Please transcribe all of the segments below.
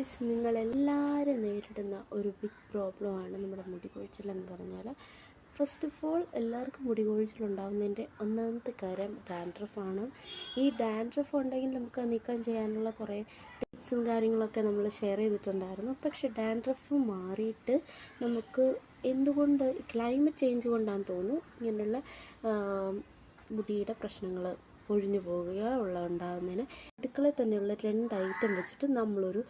Guys നിങ്ങളെല്ലാവരും നേരിടുന്ന ഒരു ബിഗ് പ്രോബ്ലമാണ് നമ്മുടെ മുടി കൊഴിച്ചിൽ എന്ന് പറഞ്ഞാൽ. ഫസ്റ്റ് ഓഫ് ഓൾ എല്ലാവർക്കും മുടി കൊഴിച്ചിലുണ്ടാകുന്നതിന്റെ ഒന്നാമത്തെ കാര്യം ഡാൻഡ്രഫാണ് ഈ ഡാൻഡ്രഫ് ഉണ്ടെങ്കിൽ നമുക്ക് നീക്കം ചെയ്യാനുള്ള കുറേ ടിപ്സും കാര്യങ്ങളൊക്കെ നമ്മൾ ഷെയർ ചെയ്തിട്ടുണ്ടായിരുന്നു. പക്ഷെ ഡാൻഡ്രഫ് മാറിയിട്ട് നമുക്ക് എന്തുകൊണ്ട് ക്ലൈമറ്റ് ചേഞ്ച് കൊണ്ടാണെന്ന് തോന്നുന്നു. ഇങ്ങനെയുള്ള മുടിയുടെ പ്രശ്നങ്ങൾ പൊഴിഞ്ഞു പോകുക ഉള്ള ഉണ്ടാകുന്നതിന് അടുക്കളയിൽ തന്നെയുള്ള രണ്ട് ഐറ്റം വെച്ചിട്ട് നമ്മളൊരു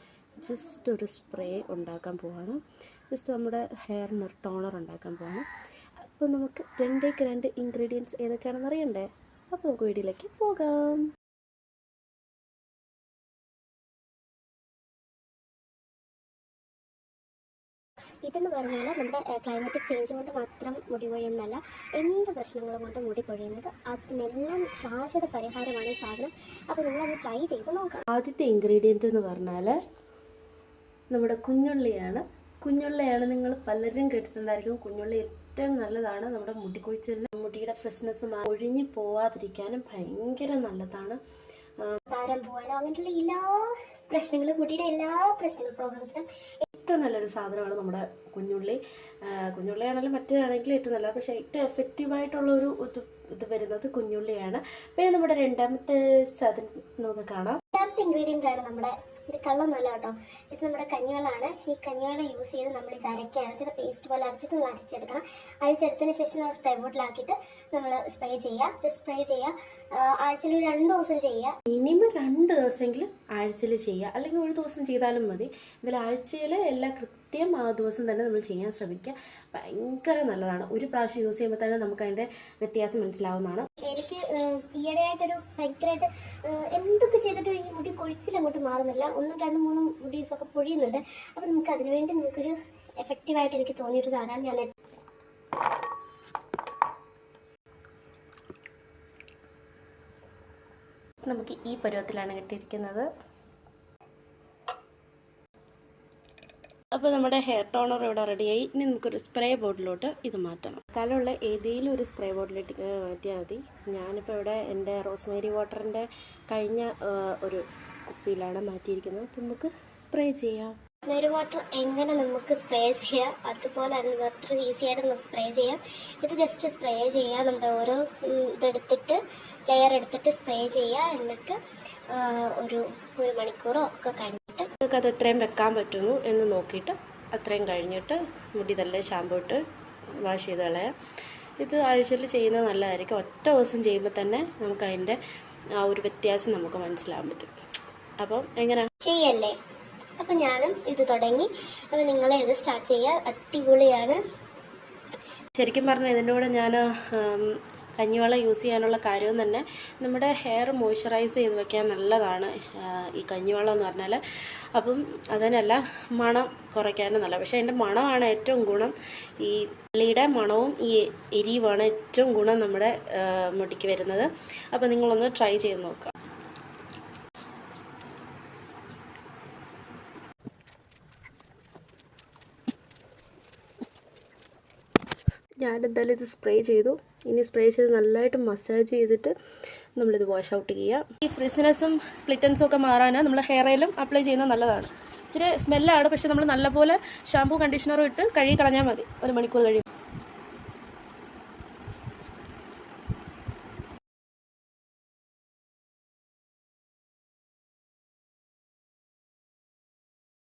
ജസ്റ്റ് ഒരു സ്പ്രേ ഉണ്ടാക്കാൻ പോവാണ്. ജസ്റ്റ് നമ്മുടെ ഹെയറിന് ഒരു ടോണർ ഉണ്ടാക്കാൻ പോവാണ്. അപ്പോൾ നമുക്ക് രണ്ടേക്ക് രണ്ട് ഇൻഗ്രീഡിയൻസ് ഏതൊക്കെയാണെന്ന് അറിയണ്ടേ? അപ്പോൾ നമുക്ക് വീഡിയോയിലേക്ക് പോകാം. ഇതെന്ന് പറഞ്ഞാൽ നമ്മുടെ ക്ലൈമറ്റിക് ചേഞ്ച് കൊണ്ട് മാത്രം മുടി കൊഴിയുന്നല്ല എന്ത് പ്രശ്നങ്ങൾ കൊണ്ട് മുടി കൊഴിയുന്നത് അതിനെല്ലാം ശാശ്വത പരിഹാരമാണ് ഈ സാധനം. അപ്പോൾ നിങ്ങളത് ട്രൈ ചെയ്ത് നോക്കാം. ആദ്യത്തെ ഇൻഗ്രീഡിയന്റ് എന്ന് പറഞ്ഞാൽ നമ്മുടെ കുഞ്ഞുള്ളിയാണ്. കുഞ്ഞുള്ളിയാണ് നിങ്ങൾ പലരും കേട്ടിട്ടുണ്ടായിരിക്കും. കുഞ്ഞുള്ളി ഏറ്റവും നല്ലതാണ് നമ്മുടെ മുടി കൊഴിച്ചിലിന് മുടിയുടെ ഫ്രഷ്നെസ് ഒഴിഞ്ഞു പോവാതിരിക്കാനും ഭയങ്കര നല്ലതാണ്. താരം പോകാനോ അങ്ങനെയുള്ള എല്ലാ പ്രശ്നങ്ങളും മുടിയുടെ എല്ലാ പ്രശ്നങ്ങളും പ്രോബ്ലംസിനും ഏറ്റവും നല്ലൊരു സാധനമാണ് നമ്മുടെ കുഞ്ഞുള്ളി. കുഞ്ഞുള്ളിയാണെങ്കിലും മറ്റേതാണെങ്കിലും ഏറ്റവും നല്ലത് പക്ഷേ ഏറ്റവും എഫക്റ്റീവായിട്ടുള്ള ഒരു ഇത് ഇത് വരുന്നത് കുഞ്ഞുള്ളിയാണ്. പിന്നെ നമ്മുടെ രണ്ടാമത്തെ സാധനം നമുക്ക് കാണാം. രണ്ടാമത്തെ ഇൻഗ്രീഡിയന്റ് ആണ് നമ്മുടെ ഇത് കള്ളൊന്നുമല്ല കേട്ടോ ഇത് നമ്മുടെ കഞ്ഞിവെള്ളമാണ് ഈ കഞ്ഞിവെള്ളം യൂസ് ചെയ്ത് നമ്മൾ ഇത് അരക്കുകയാണ് ചെയ്ത് പേസ്റ്റ് പോലെ അരച്ചിട്ട് നമ്മൾ അരച്ചെടുക്കണം. അരച്ചെടുത്തതിന് ശേഷം നമ്മൾ സ്പ്രേ ബോട്ടിലാക്കിയിട്ട് നമ്മൾ സ്പ്രേ ചെയ്യുക. ജസ്റ്റ് സ്പ്രേ ചെയ്യുക. ആഴ്ചയിൽ രണ്ട് ദിവസം ചെയ്യുക. മിനിമം രണ്ട് ദിവസമെങ്കിലും ആഴ്ചയിൽ ചെയ്യുക. അല്ലെങ്കിൽ ഒരു ദിവസം ചെയ്താലും മതി. ഇതിൽ ആഴ്ചയിൽ എല്ലാ കൃത്യം ആ ദിവസം തന്നെ നമ്മൾ ചെയ്യാൻ ശ്രമിക്കുക. ഭയങ്കര നല്ലതാണ്. ഒരു പ്രാവശ്യം യൂസ് ചെയ്യുമ്പോൾ തന്നെ നമുക്ക് അതിന്റെ വ്യത്യാസം മനസ്സിലാവുന്നതാണ്. എനിക്ക് ഈയിടെയായിട്ടൊരു ഭയങ്കരമായിട്ട് എന്തൊക്കെ ചെയ്തിട്ട് ഈ മുടി കൊഴിച്ചിൽ അങ്ങോട്ട് മാറുന്നില്ല. ഒന്നും രണ്ടും മൂന്നും മുടീസൊക്കെ പൊഴിയുന്നുണ്ട്. അപ്പം നമുക്ക് അതിനുവേണ്ടി നമുക്കൊരു എഫക്റ്റീവായിട്ട് എനിക്ക് തോന്നിയൊരു സാധനമാണ് ഞാൻ നമുക്ക് ഈ പരുവത്തിലാണ് കിട്ടിയിരിക്കുന്നത്. അപ്പോൾ നമ്മുടെ ഹെയർ ടോണർ ഇവിടെ റെഡിയായി ഇനി നമുക്കൊരു സ്പ്രേ ബോട്ടിലോട്ട് ഇത് മാറ്റണം. കലമുള്ള ഏതെങ്കിലും ഒരു സ്പ്രേ ബോട്ടിലിട്ട് മാറ്റിയാൽ മതി. ഞാനിപ്പോൾ ഇവിടെ എന്റെ റോസ്മേരി വാട്ടറിന്റെ കഴിഞ്ഞ ഒരു കുപ്പിയിലാണ് മാറ്റിയിരിക്കുന്നത്. അപ്പോൾ നമുക്ക് സ്പ്രേ ചെയ്യാം. റോസ്മേരി വാട്ടർ എങ്ങനെ നമുക്ക് സ്പ്രേ ചെയ്യാം? അതുപോലെ തന്നെ അത്ര ഈസി ആയിട്ട് നമുക്ക് സ്പ്രേ ചെയ്യാം. ഇത് ജസ്റ്റ് സ്പ്രേ ചെയ്യുക നമ്മുടെ ഓരോ ഇതെടുത്തിട്ട് ലെയർ എടുത്തിട്ട് സ്പ്രേ ചെയ്യുക എന്നിട്ട് ഒരു ഒരു മണിക്കൂറോ ഒക്കെ കഴിഞ്ഞിട്ട് നിങ്ങൾക്ക് അത് എത്രയും വെക്കാൻ പറ്റുന്നു എന്ന് നോക്കിയിട്ട് അത്രയും കഴിഞ്ഞിട്ട് മുടി നല്ല ഷാമ്പു ഇട്ട് വാഷ് ചെയ്ത് കളയാം. ഇത് ആഴ്ചയിൽ ചെയ്യുന്നത് നല്ലതായിരിക്കും. ഒറ്റ ദിവസം ചെയ്യുമ്പോൾ തന്നെ നമുക്ക് അതിന്റെ ആ ഒരു വ്യത്യാസം നമുക്ക് മനസ്സിലാകാൻ പറ്റും. അപ്പം എങ്ങനെ? ചെയ്യല്ലേ? അപ്പം ഞാനും ഇത് തുടങ്ങി. അപ്പം നിങ്ങളെ ഇത് സ്റ്റാർട്ട് ചെയ്യുക അടിപൊളിയാണ്. ശരിക്കും പറഞ്ഞാൽ ഇതിന്റെ കൂടെ ഞാൻ കഞ്ഞിവെള്ളം യൂസ് ചെയ്യാനുള്ള കാര്യം തന്നെ നമ്മുടെ ഹെയർ മോയ്സ്ചറൈസ് ചെയ്ത് വെക്കാൻ നല്ലതാണ് ഈ കഞ്ഞിവെള്ളം എന്ന് പറഞ്ഞാൽ അപ്പം അതിനല്ല മണം കുറയ്ക്കാനും നല്ല പക്ഷേ അതിന്റെ മണമാണ് ഏറ്റവും ഗുണം. ഈ ഉള്ളിയുടെ മണവും ഈ എരിയുമാണ് ഏറ്റവും ഗുണം നമ്മുടെ മുടിക്ക് വരുന്നത്. അപ്പോൾ നിങ്ങളൊന്ന് ട്രൈ ചെയ്ത് നോക്കുക. ഞാനെന്തായാലും ഇത് സ്പ്രേ ചെയ്തു. ഇനി സ്പ്രേ ചെയ്ത് നല്ലതായിട്ട് മസാജ് ചെയ്തിട്ട് നമ്മളിത് വാഷ് ഔട്ട് ചെയ്യുക ഈ ഫ്രിസിനെസ്സും സ്പ്ലിറ്റൻസും ഒക്കെ മാറാൻ നമ്മൾ ഹെയർ ഓയിലും അപ്ലൈ ചെയ്യുന്നത് നല്ലതാണ്. ഇച്ചിരി സ്മെല്ലാണ് പക്ഷെ നമ്മൾ നല്ലപോലെ ഷാമ്പൂ കണ്ടീഷണറും ഇട്ട് കഴുകി കളഞ്ഞാൽ മതി. ഒരു മണിക്കൂർ കഴിയും